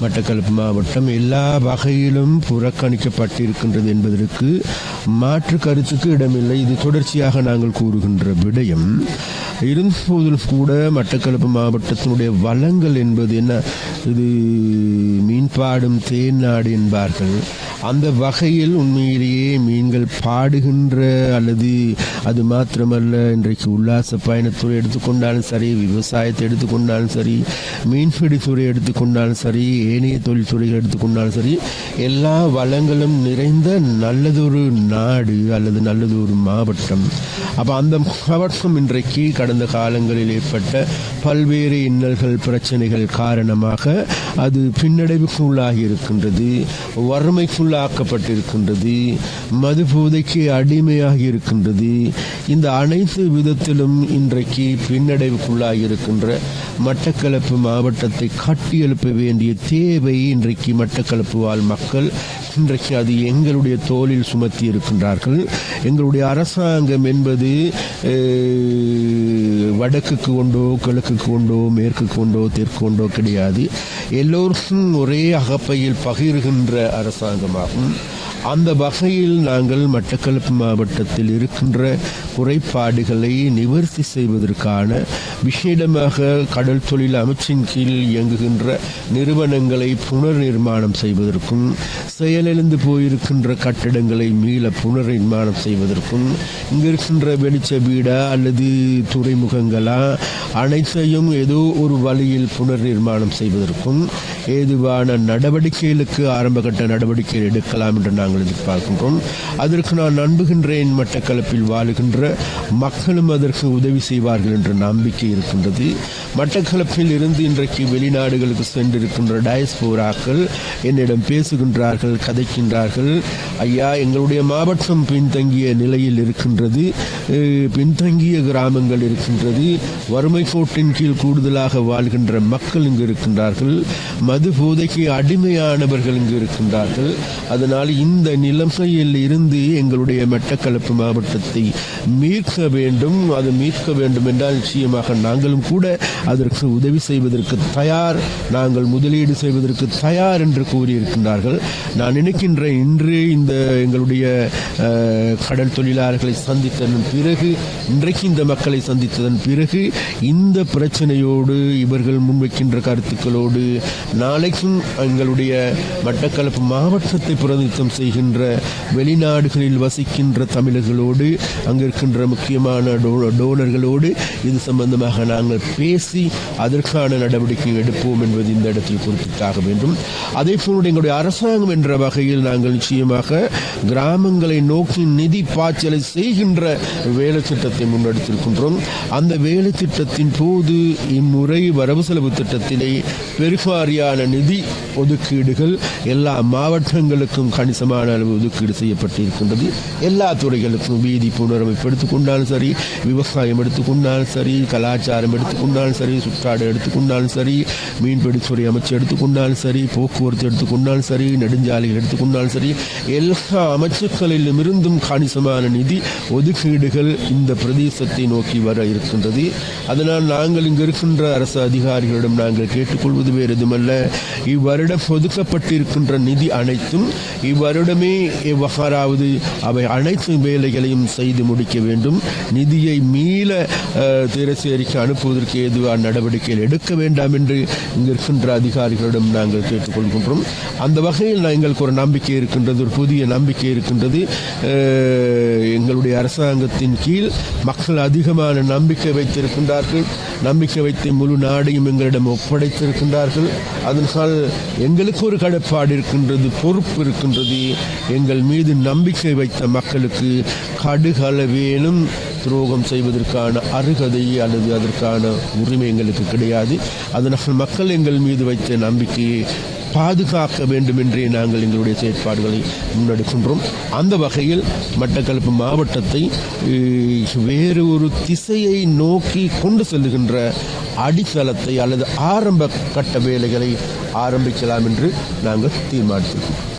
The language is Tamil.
மட்டக்களப்பு மாவட்டம் எல்லா வகையிலும் புறக்கணிக்கப்பட்டிருக்கின்றது என்பதற்கு மாற்று கருத்துக்கு இடமில்லை. இது தொடர்ச்சியாக நாங்கள் கூறுகின்ற விடயம். இருந்தபோதிலும் கூட மட்டக்களப்பு மாவட்டத்தினுடைய வளங்கள் என்பது என்ன? இது மீன்பாடும் தேன் நாடு என்பார்கள். அந்த வகையில் உண்மையிலேயே மீன்கள் பாடுகின்ற அல்லது அது மாத்திரமல்ல இன்றைக்கு உல்லாச பயணத்துறை எடுத்துக்கொண்டாலும் சரி விவசாயத்தை எடுத்துக்கொண்டாலும் சரி மீன்பிடித்துறை எடுத்துக்கொண்டாலும் சரி ஏனைய தொழில்துறைகள் எடுத்துக்கொண்டாலும் சரி எல்லா வளங்களும் நிறைந்த நல்லதொரு நாடு அல்லது நல்லதொரு மாவட்டம். அப்போ அந்த மாவட்டம் இன்றைக்கு கடந்த காலங்களில் ஏற்பட்ட பல்வேறு இன்னல்கள் பிரச்சனைகள் காரணமாக அது பின்னடைவு உள்ளாகி இருக்கின்றது வறுமைக்குள்ளாக்கப்பட்டிருக்கின்றது மது போதைக்கு அடிமையாகி இருக்கின்றது. இந்த அனைத்து விதத்திலும் இன்றைக்கு பின்னடைவுக்குள்ளாகி இருக்கின்ற மட்டக்களப்பு மாவட்டத்தை கட்டியெழுப்ப வேண்டிய தேவை இன்றைக்கு மட்டக்களப்பு வாழ் மக்கள் இன்றைக்கு அது எங்களுடைய தோளில் சுமத்தி இருக்கின்றார்கள். எங்களுடைய அரசாங்கம் என்பது வடக்குக்கு கொண்டோ கிழக்குக்கு கொண்டோ மேற்குக்கு கொண்டோ தெற்கு கொண்டோ கிடையாது. எல்லோருக்கும் ஒரே அகப்பையில் பகிர்கின்ற அரசாங்கமாகும். அந்த வகையில் நாங்கள் மட்டக்களப்பு மாவட்டத்தில் இருக்கின்ற குறைபாடுகளை நிவர்த்தி செய்வதற்கான விசேடமாக கடல் தொழில் அமைச்சின் கீழ் இயங்குகின்ற நிறுவனங்களை புனர் நிர்மாணம் செய்வதற்கும் செயலிழந்து போயிருக்கின்ற கட்டடங்களை மீள புனர் நிர்மாணம் செய்வதற்கும் இங்கு இருக்கின்ற வெளிச்ச வீடா அல்லது துறைமுகங்களா அனைத்தையும் ஏதோ ஒரு வழியில் புனர் நிர்மாணம் செய்வதற்கும் ஏதுவான நடவடிக்கைகளுக்கு ஆரம்பகட்ட நடவடிக்கை எடுக்கலாம் என்று நாங்கள் எதிர்பார்க்கின்றோம். அதற்கு நான் நம்புகின்றேன் மட்டக்களப்பில் வாழுகின்ற மக்களும் அதற்கு உதவி செய்வார்கள் என்ற நம்பிக்கை இருக்கின்றது. மட்டக்களப்பில் இருந்து இன்றைக்கு வெளிநாடுகளுக்கு சென்றிருக்கின்ற டயஸ்போராக்கள் என்னிடம் பேசுகின்றார்கள் கதைக்கின்றார்கள். ஐயா எங்களுடைய மாவட்டம் பின்தங்கிய நிலையில் இருக்கின்றது. பின்தங்கிய கிராமங்கள் இருக்கின்றது. வறுமை கோட்டின் கீழ் கூடுதலாக வாழ்கின்ற மக்கள் இங்கு இருக்கின்றார்கள். மது போதைக்கு அடிமையானவர்கள் இங்கு இருக்கின்றார்கள். அதனால் இந்த நிலைமையில் இருந்து எங்களுடைய மட்டக்களப்பு மாவட்டத்தை மீட்க வேண்டும். அது மீட்க வேண்டும் என்றால் நிச்சயமாக நாங்களும் கூட அதற்கு உதவி செய்வதற்கு தயார் நாங்கள் முதலீடு செய்வதற்கு தயார் என்று கூறியிருக்கின்றார்கள். நான் நினைக்கின்றேன் இன்று இந்த எங்களுடைய கடல் தொழிலாளர்களை சந்தித்ததன் பிறகு இன்றைக்கு இந்த மக்களை சந்தித்ததன் பிறகு இந்த பிரச்சனையோடு இவர்கள் முன்வைக்கின்ற கருத்துக்களோடு நாளைக்கும் எங்களுடைய மட்டக்களப்பு மாவட்டத்தை பிரதிநிதித்துவம் செய்கின்ற வெளிநாடுகளில் வசிக்கின்ற தமிழர்களோடு அங்கிருக்கின்ற முக்கியமான டோ- டோனர்களோடு இது சம்பந்தமாக நாங்கள் பேசி அதற்கான நடவடிக்கை எடுப்போம் என்பது இந்த இடத்தில் குறிப்பிட்டாக வேண்டும். அதே போல எங்களுடைய அரசாங்கம் என்ற வகையில் நாங்கள் நிச்சயமாக கிராமங்களை நோக்கி நிதி பாய்ச்சலை செய்கின்ற வேலை திட்டத்தை முன்னெடுத்திருக்கின்றோம். அந்த வேலை திட்டத்தின் போது இம்முறை வரவு செலவு திட்டத்தினை பெருவாரியான நிதி ஒதுக்கீடுகள் எல்லா மாவட்டங்களுக்கும் கணிசமான அளவு ஒதுக்கீடு செய்யப்பட்டிருக்கின்றது. எல்லா துறைகளுக்கும் வீதி புனரமைப்பு எடுத்துக்கொண்டாலும் சரி விவசாயம் எடுத்துக்கொண்டாலும் சரி கலாச்சாரம் எடுத்துக்கொண்டாலும் சரி சுற்றாடு எடுத்துக்கொண்டாலும் சரி மீன்பிடித்துறை அமைச்சு எடுத்துக்கொண்டாலும் சரி போக்குவரத்து எடுத்துக்கொண்டாலும் சரி நெடுஞ்சாலைகள் எடுத்துக்கொண்டாலும் சரி எல்லா அமைச்சுக்களிலும் இருந்தும் கணிசமான நிதி ஒதுக்கீடுகள் இந்த பிரதேசத்தை நோக்கி வர இருக்கின்றது. அதனால் நாங்கள் இங்கு இருக்கின்ற அரசு அதிகாரிகளிடம் நாங்கள் கேட்டுக்கொள்வது வேறு எதுமல்ல இவ்வருடம் ஒதுக்கப்பட்டிருக்கின்ற நிதி அனைத்தும் இவ்வருடமே எவ்வாறாவது அவை அனைத்து வேலைகளையும் செய்து முடிக்க வேண்டும். நிதியை மீள திரசேரிக்கு அனுப்புவதற்கு ஏதுவான நடவடிக்கைகள் எடுக்க வேண்டாம் என்று இங்கு இருக்கின்ற அதிகாரிகளிடம் நாங்கள் கேட்டுக்கொள்கின்றோம் அந்த வகையில் எங்களுக்கு ஒரு நம்பிக்கை இருக்கின்றது ஒரு புதிய நம்பிக்கை இருக்கின்றது. எங்களுடைய அரசாங்கத்தின் கீழ் மக்கள் அதிகமான நம்பிக்கை வைத்திருக்கின்றார்கள். நம்பிக்கை வைத்து முழு நாடையும் எங்களிடம் ஒப்படைத்திருக்கின்றார்கள். அதனால் எங்களுக்கு ஒரு கடப்பாடு இருக்கின்றது பொறுப்பு இருக்கின்றது. எங்கள் மீது நம்பிக்கை வைத்த மக்களுக்கு கடுகளவேனும் துரோகம் செய்வதற்கான அருகதை அல்லது அதற்கான உரிமை எங்களுக்கு கிடையாது. அதனால் மக்கள் எங்கள் மீது வைத்த நம்பிக்கையை பாதுகாக்க வேண்டும் என்றே நாங்கள் எங்களுடைய செயற்பாடுகளை முன்னெடுக்கின்றோம். அந்த வகையில் மட்டக்களப்பு மாவட்டத்தை வேறு ஒரு திசையை நோக்கி கொண்டு செல்லுகின்ற அடித்தளத்தை அல்லது ஆரம்ப கட்ட வேலைகளை ஆரம்பிக்கலாம் என்று நாங்கள் தீர்மானித்திருக்கிறோம்.